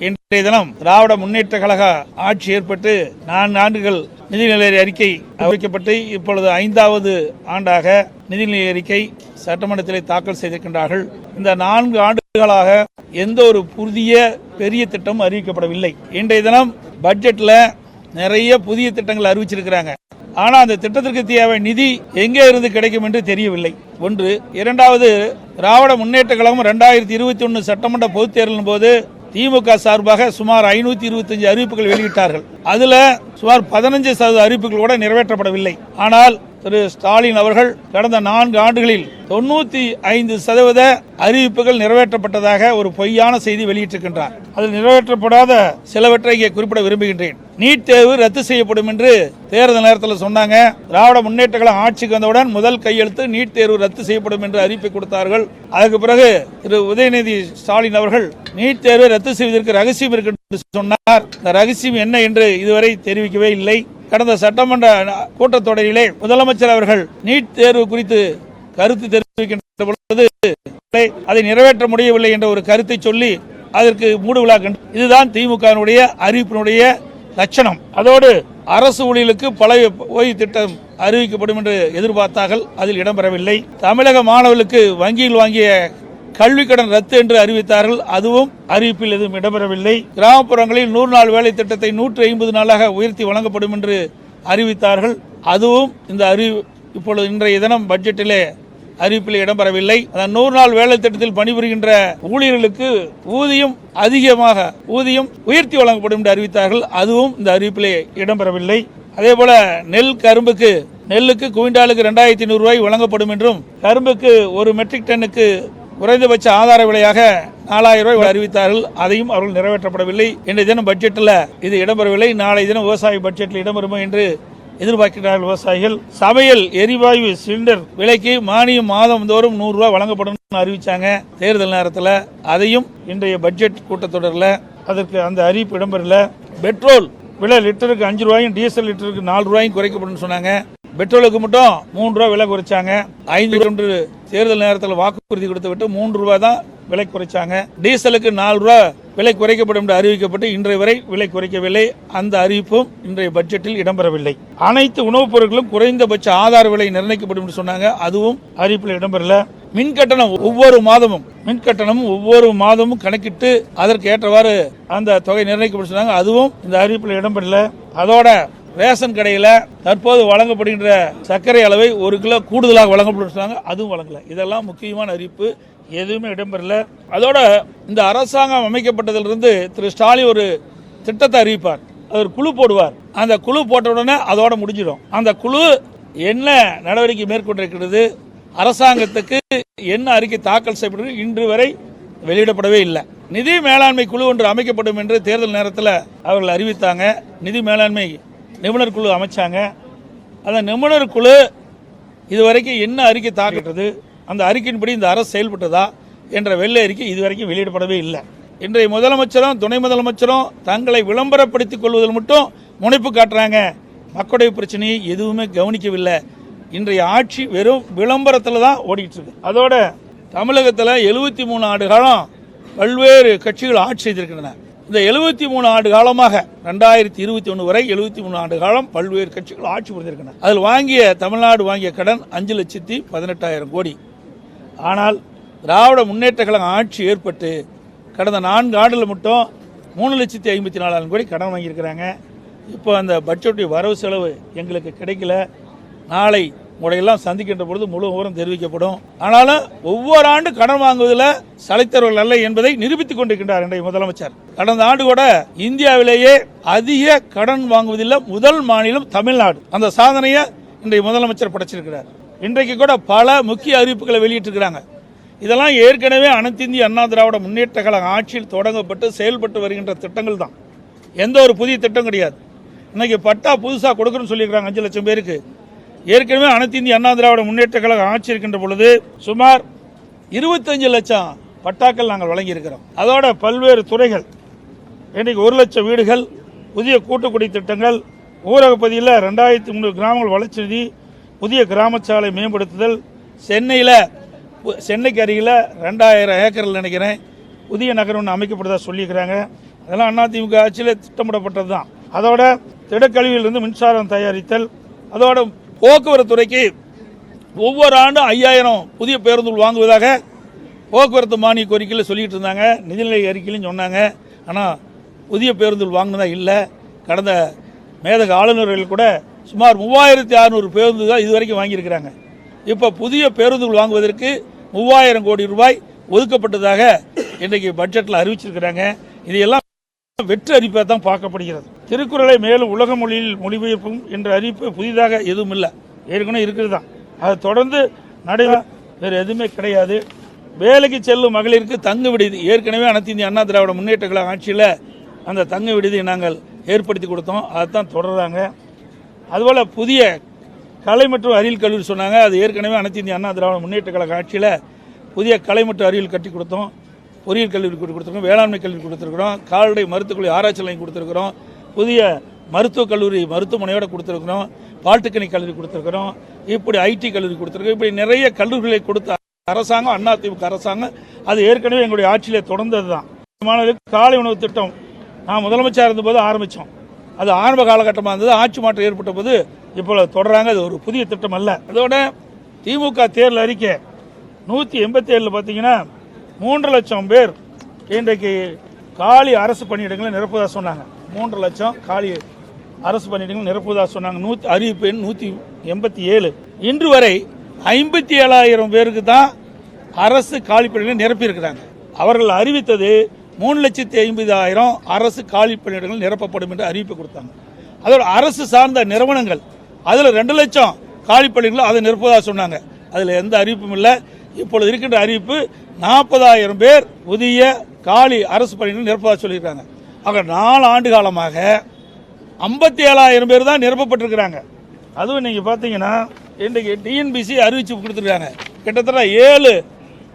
இன்றைய தினம் திராவிட முன்னேற்ற கழக ஆட்சி ஏற்பட்டு நான்கு ஆண்டுகள் நிதிநிலை அறிக்கை அறிவிக்கப்பட்டு இப்பொழுது ஐந்தாவது ஆண்டாக நிதிநிலை அறிக்கை சட்டமன்றத்தில் தாக்கல் செய்திருக்கின்றார்கள். இந்த நான்கு ஆண்டுகளாக எந்த ஒரு புதிய பெரிய திட்டமும் அறிவிக்கப்படவில்லை. இன்றைய தினம் பட்ஜெட்ல நிறைய புதிய திட்டங்கள் அறிவிச்சிருக்கிறாங்க. ஆனா அந்த திட்டத்திற்கு தேவை நிதி எங்கே இருந்து கிடைக்கும் என்று தெரியவில்லை. ஒன்று இரண்டாவது திராவிட முன்னேற்ற கழகம் ரெண்டாயிரத்தி இருபத்தி ஒன்னு சட்டமன்ற பொதுத் தேர்தலின் போது திமுக சார்பாக சுமார் ஐநூத்தி இருபத்தஞ்சு அறிவிப்புகள் வெளியிட்டார்கள். அதுல சுமார் பதினஞ்சு சதவீத அறிவிப்புகள் கூட நிறைவேற்றப்படவில்லை. ஆனால் திரு ஸ்டாலின் அவர்கள் கடந்த நான்கு ஆண்டுகளில் தொண்ணூத்தி ஐந்து சதவீத அறிவிப்புகள் நிறைவேற்றப்பட்டதாக ஒரு பொய்யான செய்தி வெளியிட்டிருக்கின்றார். அதில் நிறைவேற்றப்படாத சிலவற்றை இங்கே குறிப்பிட விரும்புகின்றேன். நீட் தேர்வு ரத்து செய்யப்படும் என்று தேர்தல் நேரத்தில் சொன்னாங்க. திராவிட முன்னேற்ற கழகம் ஆட்சிக்கு வந்தவுடன் முதல் கையெழுத்து நீட் தேர்வு ரத்து செய்யப்படும் என்று அறிவிப்பை கொடுத்தார்கள். அதற்கு பிறகு திரு உதயநிதி ஸ்டாலின் அவர்கள் நீட் தேர்வை ரத்து செய்வதற்கு ரகசியம் இருக்கு என்று சொன்னார். இந்த ரகசியம் என்ன என்று இதுவரை தெரிவிக்கவே இல்லை. கடந்த சட்டமன்ற கூட்டத்தொடரிலே முதலமைச்சர் அவர்கள் நீட் தேர்வு குறித்து கருத்து தெரிவிக்கின்ற பொழுது அதை நிறைவேற்ற முடியவில்லை என்ற ஒரு கருத்தை சொல்லி அதற்கு மூடு விழா இதுதான் திமுகவினுடைய அறிவிப்பினுடைய லட்சணம். அதோடு அரசு ஊழியர்களுக்கு பழைய ஓய்வு திட்டம் அறிவிக்கப்படும் என்று எதிர்பார்த்தார்கள். அதில் இடம்பெறவில்லை. தமிழக மாணவர்களுக்கு வங்கியில் வாங்கிய கல்வி கடன் ரத்து என்று அறிவித்தார்கள். அதுவும் அறிவிப்பில் எதுவும் இடம்பெறவில்லை. கிராமப்புறங்களில் நூறு நாள் வேலை திட்டத்தை நூற்று ஐம்பது நாளாக உயர்த்தி வழங்கப்படும் என்று அறிவித்தார்கள். அதுவும் இந்த அறிவு இப்பொழுது இன்றைய தினம் பட்ஜெட்டிலே அறிவிப்பில் இடம்பெறவில்லை. அந்த நூறு நாள் வேலை திட்டத்தில் பணிபுரிகின்ற ஊழியர்களுக்கு ஊதியம் அதிகமாக ஊதியம் உயர்த்தி வழங்கப்படும் என்று அறிவித்தார்கள். அதுவும் இந்த அறிவிப்பிலே இடம்பெறவில்லை. அதே போல நெல் கரும்புக்கு நெல்லுக்கு குவிண்டாலுக்கு ரெண்டாயிரத்தி நூறு ரூபாய் வழங்கப்படும் என்றும் கரும்புக்கு ஒரு மெட்ரிக் டன்னுக்கு குறைந்தபட்ச ஆதார விலையாக நாலாயிரம் ரூபாய் அறிவித்தார்கள். அதையும் அவர்கள் நிறைவேற்றப்படவில்லை. இன்றைய தினம் பட்ஜெட்டில் இது இடம்பெறவில்லை. நாளை தினம் விவசாய பட்ஜெட்டில் இடம்பெறுமோ என்று எதிர்பார்க்கிறார்கள் விவசாயிகள். சமையல் எரிவாயு சிலிண்டர் விலைக்கு மானியம் மாதம் தோறும் நூறு ரூபாய் வழங்கப்படும் அறிவிச்சாங்க தேர்தல் நேரத்தில். அதையும் இன்றைய பட்ஜெட் கூட்டத்தொடரில் அதற்கு அந்த அறிவிப்பு இடம்பெறல. பெட்ரோல் விலை லிட்டருக்கு அஞ்சு ரூபாயும் டீசல் லிட்டருக்கு நாலு ரூபாயும் குறைக்கப்படும் சொன்னாங்க. பெட்ரோலுக்கு மட்டும் மூன்று ரூபாய் விலை குறைச்சாங்க. ஐந்து ஒன்று தேர்தல் நேரத்தில் வாக்குறுதி கொடுத்து விட்டு மூன்று ரூபாய் தான் விலை குறைச்சாங்க. டீசலுக்கு நாலு ரூபாய் விலை குறைக்கப்படும் என்று அறிவிக்கப்பட்டு இன்றைய வரை விலை குறைக்கவில்லை. அந்த அறிவிப்பும் இன்றைய பட்ஜெட்டில் இடம்பெறவில்லை. அனைத்து உணவுப் பொருட்களும் குறைந்தபட்ச ஆதார விலை நிர்ணயிக்கப்படும் என்று சொன்னாங்க. அதுவும் அறிவிப்பில் இடம்பெறல. மின் கட்டணம் ஒவ்வொரு மாதமும் மின் கட்டணமும் ஒவ்வொரு மாதமும் கணக்கிட்டு அதற்கு ஏற்றவாறு அந்த தொகை நிர்ணயிக்கப்படும் சொன்னாங்க. அதுவும் இந்த அறிவிப்பில் இடம்பெறல. அதோட ரேஷன் கடையில் தற்போது வழங்கப்படுகின்ற சர்க்கரை அளவை ஒரு கிலோ கூடுதலாக வழங்கப்படும் சொன்னாங்க அதுவும் வழங்கல. இதெல்லாம் முக்கியமான அறிவிப்பு. எதுவுமே இடம்பெறல. அதோட இந்த அரசாங்கம் அமைக்கப்பட்டதிலிருந்து திரு ஸ்டாலின் ஒரு திட்டத்தை அறிவிப்பார். அது ஒரு குழு போடுவார். அந்த குழு போட்ட உடனே அதோட முடிஞ்சிடும். அந்த குழு என்ன நடவடிக்கை மேற்கொண்டிருக்கிறது அரசாங்கத்துக்கு என்ன அறிக்கை தாக்கல் செய்யப்பட்டது இன்று வரை வெளியிடப்படவே இல்லை. நிதி மேலாண்மை குழு ஒன்று அமைக்கப்படும் என்று தேர்தல் நேரத்தில் அவர்கள் அறிவித்தாங்க. நிதி மேலாண்மை நிபுணர் குழு அமைச்சாங்க. அந்த நிபுணர் குழு இதுவரைக்கும் என்ன அறிக்கை தாக்கிட்டது அந்த அறிக்கையின்படி இந்த அரசு செயல்பட்டதா என்ற வெள்ளை அறிக்கை இதுவரைக்கும் வெளியிடப்படவே இல்லை. இன்றைய முதலமைச்சரும் துணை முதலமைச்சரும் தங்களை விளம்பரப்படுத்திக் கொள்வதில் மட்டும் முனைப்பு காட்டுறாங்க. மக்களுடைய பிரச்சனையை எதுவுமே கவனிக்கவில்லை. இன்றைய ஆட்சி வெறும் விளம்பரத்தில் தான் ஓடிக்கிட்டு இருக்கு. அதோட தமிழகத்தில் எழுபத்தி மூணு ஆண்டு காலம் பல்வேறு கட்சிகள் ஆட்சி செய்திருக்கின்றன. இந்த எழுபத்தி மூணு ஆண்டு காலமாக ரெண்டாயிரத்தி இருபத்தி ஒன்று வரை எழுபத்தி மூணு ஆண்டு காலம் பல்வேறு கட்சிகள் ஆட்சி புரிந்திருக்கின்றன. அதில் வாங்கிய தமிழ்நாடு வாங்கிய கடன் அஞ்சு லட்சத்தி பதினெட்டாயிரம் கோடி. ஆனால் திராவிட முன்னேற்ற கழகம் ஆட்சி ஏற்பட்டு கடந்த நான்கு ஆண்டுகள் மட்டும் மூணு லட்சத்தி ஐம்பத்தி நாலாயிரம் கோடி கடன் வாங்கியிருக்கிறாங்க. இப்போ அந்த பட்ஜெட்டுடைய வரவு செலவு எங்களுக்கு கிடைக்கல. நாளை முறையெல்லாம் சந்திக்கின்ற பொழுது முழு விவரம் தெரிவிக்கப்படும். ஆனாலும் ஒவ்வொரு ஆண்டு கடன் வாங்குவதில் சலைத்தவர்கள் அல்ல என்பதை நிரூபித்துக் கொண்டிருக்கின்றார் இன்றைய முதலமைச்சர். கடந்த ஆண்டு கூட இந்தியாவிலேயே அதிக கடன் வாங்குவதில் முதல் மாநிலம் தமிழ்நாடு. அந்த சாதனையை இன்றைய முதலமைச்சர் படைச்சிருக்கிறார். இன்றைக்கு கூட பல முக்கிய அறிவிப்புகளை வெளியிட்டிருக்கிறாங்க. இதெல்லாம் ஏற்கனவே அனைத்து இந்திய அண்ணா திராவிட முன்னேற்ற கழக ஆட்சியில் தொடங்கப்பட்டு செயல்பட்டு வருகின்ற திட்டங்கள் தான். எந்த ஒரு புதிய திட்டம் கிடையாது. இன்னைக்கு பட்டா புதுசாக கொடுக்கணும்னு சொல்லியிருக்கிறாங்க அஞ்சு லட்சம் பேருக்கு. ஏற்கனவே அனைத்து இந்திய அண்ணா திராவிட முன்னேற்ற கழகம் ஆட்சி இருக்கின்ற பொழுது சுமார் இருபத்தஞ்சு லட்சம் பட்டாக்கள் நாங்கள் வழங்கியிருக்கிறோம். அதோட பல்வேறு துறைகள் இன்றைக்கு ஒரு லட்சம் வீடுகள் புதிய கூட்டுக்குடி திட்டங்கள் ஊரக பகுதியில் ரெண்டாயிரத்தி முந்நூறு கிராமங்கள் வளர்ச்சி நிதி புதிய கிராமச்சாலை மேம்படுத்துதல் சென்னையில் சென்னைக்கு அருகில் ரெண்டாயிரம் ஏக்கரில் நினைக்கிறேன். புதிய நகரம் ஒன்று அமைக்கப்படுதா சொல்லியிருக்கிறாங்க. அதெல்லாம் அதிமுக ஆட்சியில் திட்டமிடப்பட்டது தான் அதோட திடக்கழிவிலிருந்து மின்சாரம் தயாரித்தல் அதோட போக்குவரத்து துறைக்கு ஒவ்வொரு ஆண்டும் ஐயாயிரம் புதிய பேருந்துகள் வாங்குவதாக போக்குவரத்து மானிய கோரிக்கையில் சொல்லிட்டு இருந்தாங்க. நிதிநிலை அறிக்கையிலும் சொன்னாங்க. ஆனால் புதிய பேருந்துகள் வாங்கினதா இல்லை. கடந்த மேதக ஆளுநர்கள் கூட சுமார் மூவாயிரத்தி அறுநூறு பேருந்து தான் இதுவரைக்கும் வாங்கியிருக்கிறாங்க. இப்போ புதிய பேருந்துகள் வாங்குவதற்கு மூவாயிரம் கோடி ரூபாய் ஒதுக்கப்பட்டதாக இன்றைக்கு பட்ஜெட்டில் அறிவிச்சிருக்கிறாங்க. இதையெல்லாம் வெற்று அறிப்பாக தான் பார்க்கப்படுகிறது. திருக்குறளை மேலும் உலக மொழியில் மொழிபெயர்ப்பும் என்ற அறிவிப்பு புதிதாக எதுவும் இல்லை ஏற்கனவே இருக்கிறது தான் அதை தொடர்ந்து நடைபெற வேறு எதுவுமே கிடையாது. வேலைக்கு செல்லும் மகளிருக்கு தங்கு விடுதி. ஏற்கனவே அனைத்து இந்திய அண்ணா திராவிட முன்னேற்ற கழக ஆட்சியில் அந்த தங்கு விடுதியை நாங்கள் ஏற்படுத்தி கொடுத்தோம். அதுதான் தொடர்றாங்க. அதுபோல் புதிய கலை மற்றும் அறிவியல் கல்லூரி சொன்னாங்க. அது ஏற்கனவே அனைத்து இந்திய அண்ணா திராவிட முன்னேற்ற கழக ஆட்சியில் புதிய கலை மற்றும் அறிவியல் கட்டி கொடுத்தோம். பொறியியல் கல்லூரி கொடுத்துருக்கோம் வேளாண்மை கல்வி கொடுத்துருக்குறோம் கால்நடை மருத்துவக்கல்லூரி ஆராய்ச்சி நிலையம் கொடுத்துருக்குறோம் புதிய மருத்துவக் கல்லூரி மருத்துவமனையோடு கொடுத்துருக்குறோம் பாலிடெக்னிக் கல்லூரி கொடுத்துருக்குறோம் இப்படி ஐடி கல்லூரி கொடுத்துருக்கோம் இப்படி நிறைய கல்லூரிகளை கொடுத்த அரசாங்கம் அதிமுக அரசாங்கம் அது ஏற்கனவே எங்களுடைய ஆட்சியிலே தொடர்ந்தது தான் மாணவர்களுக்கு காலை உணவு திட்டம் நான் முதலமைச்சர் இருந்தபோது ஆரம்பித்தோம் அது ஆரம்ப காலகட்டமாக இருந்தது ஆட்சி மாற்றம் ஏற்பட்ட போது இப்போ தொடர்றாங்க அது ஒரு புதிய திட்டம் அல்ல அதோட திமுக தேர்தல் அறிக்கை நூற்றி எண்பத்தி ஏழில் பார்த்தீங்கன்னா மூன்று லட்சம் பேர் இன்றைக்கு காலி அரசு பணியிடங்களை நிரப்புவதாக சொன்னாங்க. மூன்று லட்சம் காலி அரசு பணியிடங்கள் நிரப்புவதாக சொன்னாங்க. நூற்றி அறிவிப்பு எண் நூற்றி எண்பத்தி ஏழு. இன்று வரை ஐம்பத்தி ஏழாயிரம் பேருக்கு தான் அரசு காலி பணியிடங்களை நிரப்பியிருக்கிறாங்க. அவர்கள் அறிவித்தது மூணு லட்சத்தி ஐம்பதாயிரம் அரசு காலி பணியிடங்கள் நிரப்பப்படும் என்று அறிவிப்பு கொடுத்தாங்க. அதோட அரசு சார்ந்த நிறுவனங்கள் அதில் ரெண்டு லட்சம் காலி பணியிடங்கள் அதை நிரப்புவதாக சொன்னாங்க. அதில் எந்த அறிவிப்பும் இல்லை. இப்பொழுது இருக்கின்ற அறிவிப்பு நாற்பதாயிரம் பேர் புதிய காலி அரசு பணியிடங்கள் நிரப்பதாக சொல்லியிருக்காங்க. ஆக நாலு ஆண்டு காலமாக ஐம்பத்தி ஏழாயிரம் பேர் தான் நிரப்பப்பட்டிருக்கிறாங்க. அதுவும் நீங்கள் பார்த்தீங்கன்னா இன்றைக்கு டிஎன்பிசி அறிவிச்சு கொடுத்துருக்காங்க. கிட்டத்தட்ட ஏழு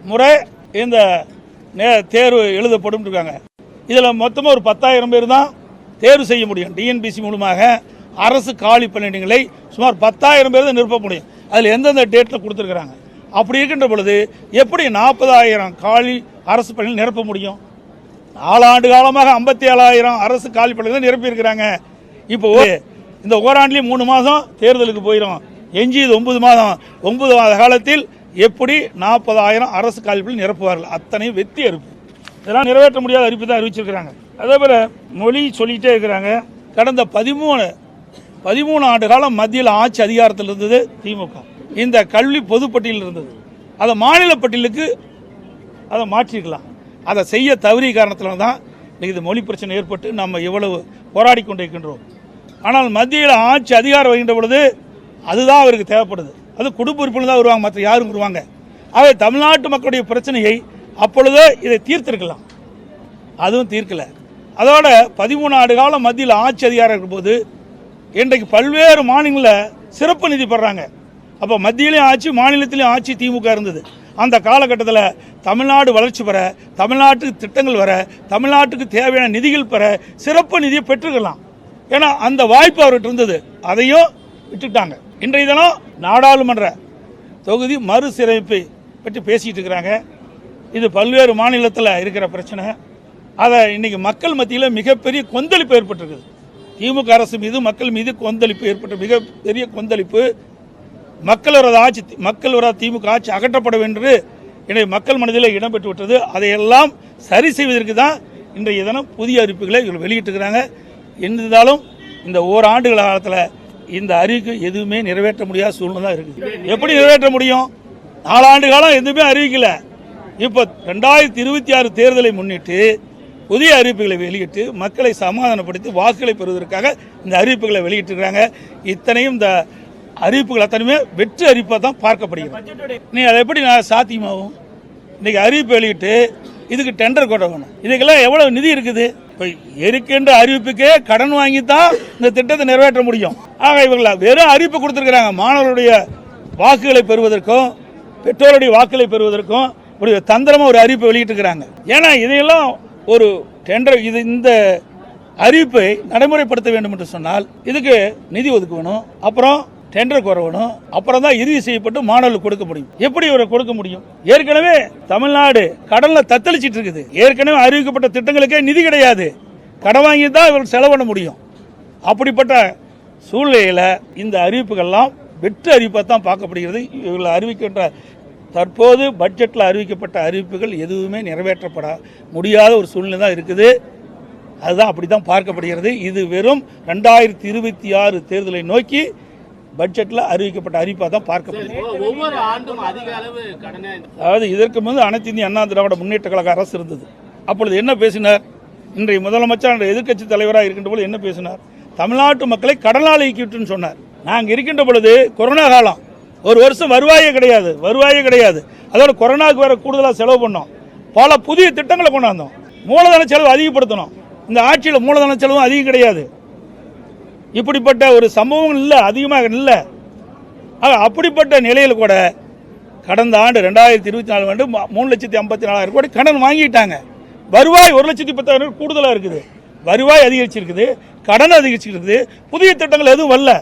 முறை இந்த நே- தேர்வு எழுதப்படும் இருக்காங்க. இதில் மொத்தமாக ஒரு பத்தாயிரம் பேர் தான் தேர்வு செய்ய முடியும். டிஎன்பிசி மூலமாக அரசு காலி பணியிடங்களை சுமார் பத்தாயிரம் பேர் தான் நிரப்ப முடியும். அதில் எந்தெந்த டேட்டில் கொடுத்துருக்குறாங்க? அப்படி இருக்கின்ற பொழுது எப்படி நாற்பதாயிரம் காலி அரசு பணிகள் நிரப்ப முடியும்? நாலாண்டு காலமாக ஐம்பத்தி ஏழாயிரம் அரசு காலி பணிகளை நிரப்பியிருக்கிறாங்க இப்போ ஓ- இந்த ஓராண்டுலேயும் மூணு மாதம் தேர்தலுக்கு போயிடும் எஞ்சியது ஒன்பது மாதம். ஒன்பது மாத காலத்தில் எப்படி நாற்பதாயிரம் அரசு காலிப்பில் நிரப்புவார்கள்? அத்தனையும் வெத்தி அறிவிப்பு இதெல்லாம் நிறைவேற்ற முடியாத அறிவிப்பு தான் அறிவிச்சிருக்கிறாங்க. அதே போல மொழி சொல்லிட்டே இருக்கிறாங்க. கடந்த பதிமூணு பதிமூணு ஆண்டு காலம் மத்தியில் ஆட்சி அதிகாரத்தில் இருந்தது திமுக. இந்த கல்வி பொதுப்பட்டியல் இருந்தது. அதை மாநில பட்டியலுக்கு அதை மாற்றிருக்கலாம் அதை செய்ய தவறிய காரணத்தில் தான் இன்றைக்கி இது மொழி பிரச்சனை ஏற்பட்டு நம்ம இவ்வளவு போராடி கொண்டிருக்கின்றோம். ஆனால் மத்தியில் ஆட்சி அதிகாரம் வருகின்ற பொழுது அதுதான் அவருக்கு தேவைப்படுது. அது குடும்ப உறுப்பினர் தான் வருவாங்க மற்ற யாரும் வருவாங்க. ஆகவே தமிழ்நாட்டு மக்களுடைய பிரச்சனையை அப்பொழுதே இதை தீர்த்திருக்கலாம். அதுவும் தீர்க்கல. அதோட பதிமூணு ஆண்டு காலம் மத்தியில் ஆட்சி அதிகாரம் இருக்கும்போது இன்றைக்கு பல்வேறு மாநிலங்களில் சிறப்பு நிதி பெறாங்க அப்போ மத்தியிலையும் ஆட்சி மாநிலத்திலையும் ஆட்சி திமுக இருந்தது. அந்த காலகட்டத்தில் தமிழ்நாடு வளர்ச்சி பெற தமிழ்நாட்டுக்கு திட்டங்கள் வர தமிழ்நாட்டுக்கு தேவையான நிதிகள் பெற சிறப்பு நிதியை பெற்றுக்கலாம் ஏன்னா அந்த வாய்ப்பு அவர்கிட்ட இருந்தது. அதையும் விட்டுட்டாங்க. இன்றைய தினம் நாடாளுமன்ற தொகுதி மறுசீரமைப்பு பற்றி பேசிட்டு இருக்கிறாங்க. இது பல்வேறு மாநிலத்தில் இருக்கிற பிரச்சனை. அதை இன்னைக்கு மக்கள் மத்தியில் மிகப்பெரிய கொந்தளிப்பு ஏற்பட்டிருக்குது. திமுக அரசு மீது மக்கள் மீது கொந்தளிப்பு ஏற்பட்ட மிகப்பெரிய கொந்தளிப்பு மக்கள் ஆட்சி மக்கள் திமுக ஆட்சி அகற்றப்பட வேண்டும் என்று இன்றைய மக்கள் மனதில் இடம்பெற்று விட்டது அதையெல்லாம் சரி செய்வதற்கு தான் இன்றைய தினம் புதிய அறிவிப்புகளை இவர்கள் வெளியிட்டிருக்கிறாங்க. இருந்தாலும் இந்த ஓராண்டு காலத்தில் இந்த அறிவிக்கு எதுவுமே நிறைவேற்ற முடியாத சூழ்நிலை தான் இருக்குது. எப்படி நிறைவேற்ற முடியும்? நாலாண்டு காலம் எதுவுமே அறிவிக்கல. இப்போ ரெண்டாயிரத்தி இருபத்தி ஆறு தேர்தலை முன்னிட்டு புதிய அறிவிப்புகளை வெளியிட்டு மக்களை சமாதானப்படுத்தி வாக்குகளை பெறுவதற்காக இந்த அறிவிப்புகளை வெளியிட்டிருக்கிறாங்க. இத்தனையும் இந்த அறிவிப்புகள் அத்தனையுமே வெற்றி அறிவிப்பாக தான் பார்க்கப்படுகிறது. நீ அதை எப்படி நான் சாத்தியமாகும்? இன்னைக்கு அறிவிப்பு வெளியிட்டு இதுக்கு டெண்டர் கொட்ட வேணும். இதுக்கெல்லாம் எவ்வளவு நிதி இருக்குது? இப்போ இருக்கின்ற அறிவிப்புக்கே கடன் வாங்கி தான் இந்த திட்டத்தை நிறைவேற்ற முடியும். ஆக இவங்கள வெறும் அறிவிப்பு கொடுத்துருக்குறாங்க. மாணவர்களுடைய வாக்குகளை பெறுவதற்கும் பெற்றோருடைய வாக்குகளை பெறுவதற்கும் ஒரு தந்திரமா ஒரு அறிவிப்பு வெளியிட்டிருக்கிறாங்க. ஏன்னா இதையெல்லாம் ஒரு டெண்டர் இது இந்த அறிவிப்பை நடைமுறைப்படுத்த வேண்டும் என்று சொன்னால் இதுக்கு நிதி ஒதுக்கணும். அப்புறம் டெண்டர் குறவணும் அப்புறம் தான் இறுதி செய்யப்பட்டு மாணவர்களுக்கு கொடுக்க முடியும். எப்படி இவரை கொடுக்க முடியும்? ஏற்கனவே தமிழ்நாடு கடல்ல தத்தளிச்சிட்டு இருக்குது. ஏற்கனவே அறிவிக்கப்பட்ட திட்டங்களுக்கே நிதி கிடையாது. கடன் வாங்கி தான் இவர் செலவு பண்ண முடியும். அப்படிப்பட்ட சூழ்நிலையில் இந்த அறிவிப்புகள்லாம் வெற்று அறிவிப்பாக தான் பார்க்கப்படுகிறது. இவர்கள் அறிவிக்கின்ற தற்போது பட்ஜெட்டில் அறிவிக்கப்பட்ட அறிவிப்புகள் எதுவுமே நிறைவேற்றப்பட முடியாத ஒரு சூழ்நிலை தான் இருக்குது. அதுதான் அப்படி தான் பார்க்கப்படுகிறது. இது வெறும் ரெண்டாயிரத்தி இருபத்தி ஆறு தேர்தலை நோக்கி பட்ஜெட்டில் அறிவிக்கப்பட்ட அறிவிப்பாக தான் பார்க்கப்படுகிறது ஒ- ஒவ்வொரு ஆண்டும் அதிக அளவு அதாவது இதற்கு முன்பு அனைத்து இந்திய அண்ணா திராவிட முன்னேற்ற கழக அரசு இருந்தது. அப்பொழுது என்ன பேசினார்? இன்றைய முதலமைச்சர் அன்றைய எதிர்க்கட்சி தலைவராக இருக்கின்ற பொழுது என்ன பேசினார்? தமிழ்நாட்டு மக்களை கடனால் இயக்கிவிட்டுன்னு சொன்னார். நாங்கள் இருக்கின்ற பொழுது கொரோனா காலம். ஒரு வருஷம் வருவாயே கிடையாது வருவாயே கிடையாது. அதோட கொரோனாவுக்கு வேற கூடுதலாக செலவு பண்ணோம். பல புதிய திட்டங்களை கொண்டாந்தோம் மூலதன செலவு அதிகப்படுத்தணும் இந்த ஆட்சியில் மூலதன செலவும் அதிகம் கிடையாது. இப்படிப்பட்ட ஒரு சம்பவங்கள் இல்லை அதிகமாக இல்லை. அப்படிப்பட்ட நிலையில் கூட கடந்த ஆண்டு ரெண்டாயிரத்தி இருபத்தி நாலு ஆண்டு மூணு லட்சத்தி ஐம்பத்தி நாலாயிரம் கோடி கடன் வாங்கிட்டாங்க. வருவாய் ஒரு லட்சத்தி பத்தாயிரம் கூடுதலாக இருக்குது. வருவாய் அதிகரிச்சிருக்குது கடன் அதிகரிச்சிருக்குது புதிய திட்டங்கள் எதுவும் வரல.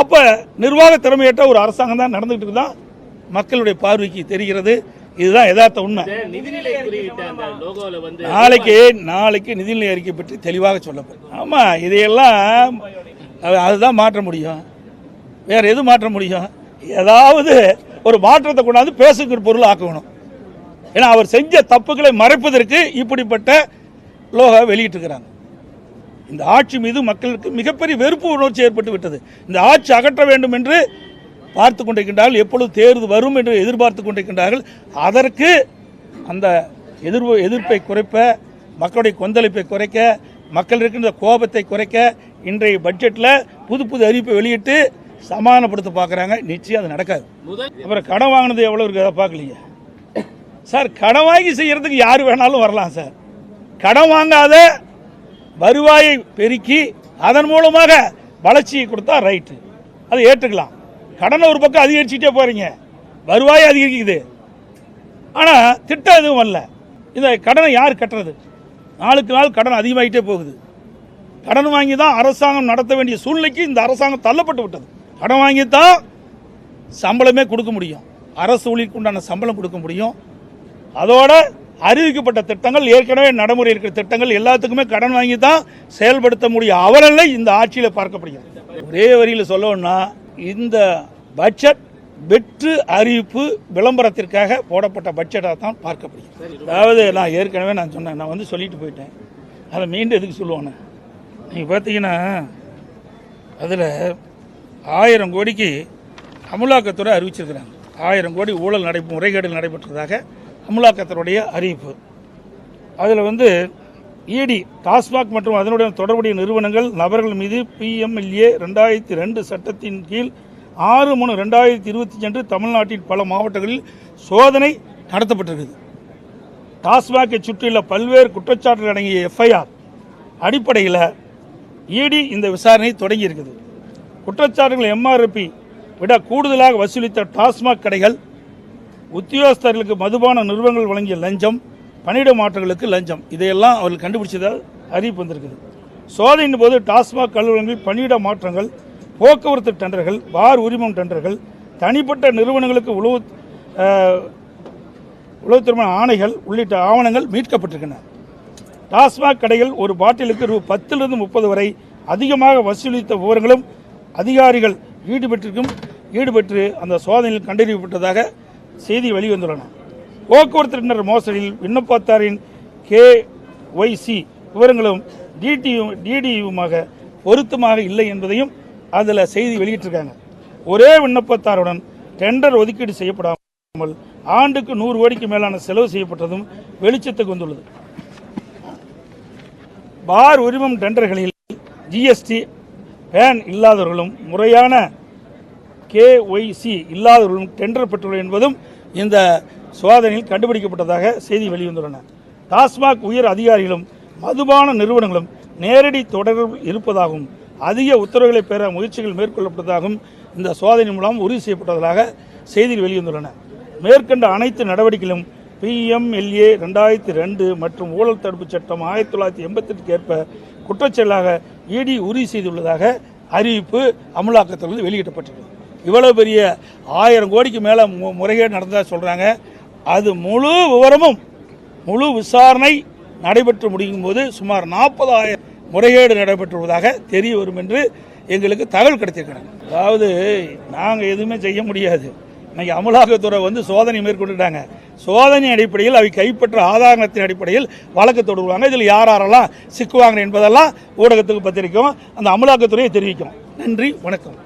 அப்போ நிர்வாக திறமையற்ற ஒரு அரசாங்கம் தான் நடந்துகிட்டு இருக்குதான் மக்களுடைய பார்வைக்கு தெரிகிறது. இதுதான் யதார்த்த உண்மை. நாளைக்கு நாளைக்கு நிதிநிலை அறிக்கை பற்றி தெளிவாக சொல்லப்படும். ஆமா இதையெல்லாம் அதுதான் மாற்ற முடியும். வேற எது மாற்ற முடியும்? ஏதாவது ஒரு மாற்றத்தை கொண்டாந்து பேசுகிற பொருள் ஆக்கணும். ஏன்னா அவர் செஞ்ச தப்புகளை மறைப்பதற்கு இப்படிப்பட்ட லோகா வெளியிட்டிருக்கிறாங்க. இந்த ஆட்சி மீது மக்களுக்கு மிகப்பெரிய வெறுப்பு உணர்ச்சி ஏற்பட்டு விட்டது. இந்த ஆட்சி அகற்ற வேண்டும் என்று பார்த்து கொண்டிருக்கின்றார்கள். எப்பொழுது தேர்வு வரும் என்று எதிர்பார்த்து கொண்டிருக்கின்றார்கள். அதற்கு அந்த எதிர்ப்பு எதிர்ப்பை குறைப்ப மக்களுடைய கொந்தளிப்பை குறைக்க மக்கள் இருக்கின்ற கோபத்தை குறைக்க இன்றைய பட்ஜெட்டில் புது புது அறிவிப்பை வெளியிட்டு சமாதானப்படுத்த பார்க்குறாங்க நிச்சயம் அது நடக்காது. அப்புறம் கடன் வாங்கினது எவ்வளோ இருக்குது அதை பார்க்கலையே சார் கடன் வாங்கி செய்யறதுக்கு யார் வேணாலும் வரலாம் சார். கடன் வாங்காத வருவாயை பெருக்கி அதன் மூலமாக வளர்ச்சியை கொடுத்தா ரைட்டு அதை ஏற்றுக்கலாம். கடனை ஒரு பக்கம் அதிகரிச்சுட்டே போறீங்க. வருவாய் அதிகரிக்குது. ஆனால் திட்டம் எதுவும் வரல. இந்த கடனை யார் கட்டுறது? நாளுக்கு நாள் கடன் அதிகமாகிட்டே போகுது. கடன் வாங்கி தான் அரசாங்கம் நடத்த வேண்டிய சூழ்நிலைக்கு இந்த அரசாங்கம் தள்ளப்பட்டு விட்டது. கடன் வாங்கி தான் சம்பளமே கொடுக்க முடியும். அரசு ஊழியருக்கு உண்டான சம்பளம் கொடுக்க முடியும். அதோட அறிவிக்கப்பட்ட திட்டங்கள் ஏற்கனவே நடைமுறை இருக்கிற திட்டங்கள் எல்லாத்துக்குமே கடன் வாங்கி தான் செயல்படுத்த முடியும். அவலநிலை இந்த ஆட்சியில் பார்க்கப்படுகிறது. ஒரே வரியில் சொல்லணும்னா இந்த பட்ஜெட் வெற்று அறிவிப்பு விளம்பரத்திற்காக போடப்பட்ட பட்ஜெட்டாக தான் பார்க்கப்படுகிறது. அதாவது நான் ஏற்கனவே நான் சொன்னேன் நான் வந்து சொல்லிட்டு போயிட்டேன். அதை மீண்டும் எதுக்கு சொல்லுவானே? நீங்கள் பார்த்தீங்கன்னா அதில் ஆயிரம் கோடிக்கு அமலாக்கத்துறை அறிவிச்சிருக்கிறாங்க. ஆயிரம் கோடி ஊழல் நடை முறைகேடு நடைபெற்றதாக அமலாக்கத்துறையுடைய அறிவிப்பு. அதில் வந்து இடி டாஸ்மாக் மற்றும் அதனுடன் தொடர்புடைய நிறுவனங்கள் நபர்கள் மீது பிஎம்எல்ஏ ரெண்டாயிரத்தி ரெண்டு சட்டத்தின் கீழ் ஆறு மூணு ரெண்டாயிரத்தி இருபத்தி அன்று தமிழ்நாட்டின் பல மாவட்டங்களில் சோதனை நடத்தப்பட்டிருக்குது. டாஸ்மாகை சுற்றியுள்ள பல்வேறு குற்றச்சாட்டுகள் அடங்கிய எஃப்ஐஆர் அடிப்படையில் இடி இந்த விசாரணை தொடங்கி இருக்குது. குற்றச்சாட்டுகள் எம்ஆர்பி விட கூடுதலாக வசூலித்த டாஸ்மாக் கடைகள் உத்தியோகஸ்தர்களுக்கு மதுபான நிறுவனங்கள் வழங்கிய லஞ்சம் பணியிட மாற்றங்களுக்கு லஞ்சம். இதையெல்லாம் அவர்கள் கண்டுபிடிச்சதால் அறிவிப்பு வந்திருக்குது. சோதனையின் போது டாஸ்மாக் அலுவலகங்களில் பணியிட மாற்றங்கள் போக்குவரத்து டெண்டர்கள் பார் உரிமம் டெண்டர்கள் தனிப்பட்ட நிறுவனங்களுக்கு உழவு உழவு திருமண ஆணைகள் உள்ளிட்ட ஆவணங்கள் மீட்கப்பட்டிருக்கின்றன. டாஸ்மாக் கடைகள் ஒரு பாட்டிலுக்கு ரூ பத்திலிருந்து முப்பது வரை அதிகமாக வசூலித்த விவரங்களும் அதிகாரிகள் ஈடுபட்டிருக்கும் ஈடுபட்டு அந்த சோதனையில் கண்டறியப்பட்டதாக செய்தி வெளிவந்துள்ளன. போக்குவரத்து டெண்டர் மோசடியில் விண்ணப்பத்தாரின் கே ஒய்சி விவரங்களும் டிடியு டிடியுமாக பொருத்தமாக இல்லை என்பதையும் அதில் செய்தி வெளியிட்டிருக்காங்க. ஒரே விண்ணப்பத்தாருடன் டெண்டர் ஒதுக்கீடு செய்யப்படாமல் ஆண்டுக்கு நூறு கோடிக்கு மேலான செலவு செய்யப்பட்டதும் வெளிச்சத்துக்கு வந்துள்ளது. பார் உரிமம் டெண்டர்களில் ஜிஎஸ்டி பேன் இல்லாதவர்களும் முறையான கேஒய்சி இல்லாதவர்களும் டெண்டர் பெற்றுள்ளனர் என்பதும் இந்த சோதனையில் கண்டுபிடிக்கப்பட்டதாக செய்தி வெளிவந்துள்ளன. டாஸ்மாக் உயர் அதிகாரிகளும் மதுபான நிறுவனங்களும் நேரடி தொடர்பில் இருப்பதாகவும் அதிக உத்தரவுகளை பெற முயற்சிகள் மேற்கொள்ளப்பட்டதாகவும் இந்த சோதனை மூலம் உறுதி செய்யப்பட்டதாக செய்திகள் வெளிவந்துள்ளன. மேற்கண்ட அனைத்து நடவடிக்கைகளும் பிஎம்எல்ஏ ரெண்டாயிரத்தி ரெண்டு மற்றும் ஊழல் தடுப்பு சட்டம் ஆயிரத்தி தொள்ளாயிரத்தி எண்பத்தெட்டுக்கு ஏற்ப குற்றச்செயலாக இடி உறுதி செய்துள்ளதாக அறிவிப்பு அமலாக்கத்திலிருந்து வெளியிடப்பட்டிருக்கு இவ்வளவு பெரிய ஆயிரம் கோடிக்கு மேலே மு- முறைகேடு நடந்ததாக சொல்கிறாங்க அது முழு விவரமும் முழு விசாரணை நடைபெற்று முடியும் போது சுமார் நாற்பதாயிரம் முறைகேடு நடைபெற்றுவதாக தெரிய வரும் என்று எங்களுக்கு தகவல் கிடைத்திருக்கிறாங்க அதாவது நாங்கள் எதுவுமே செய்ய முடியாது. இன்னைக்கு அமலாக்கத்துறை வந்து சோதனை மேற்கொண்டுட்டாங்க. சோதனை அடிப்படையில் அவை கைப்பற்ற ஆதாரத்தின் அடிப்படையில் வழக்கு தொடருவாங்க இதில் யார் யாரெல்லாம் சிக்குவாங்க என்பதெல்லாம் ஊடகத்துக்கு பத்திரிக்கும் அந்த அமலாக்கத்துறையை தெரிவிக்கும். நன்றி வணக்கம்.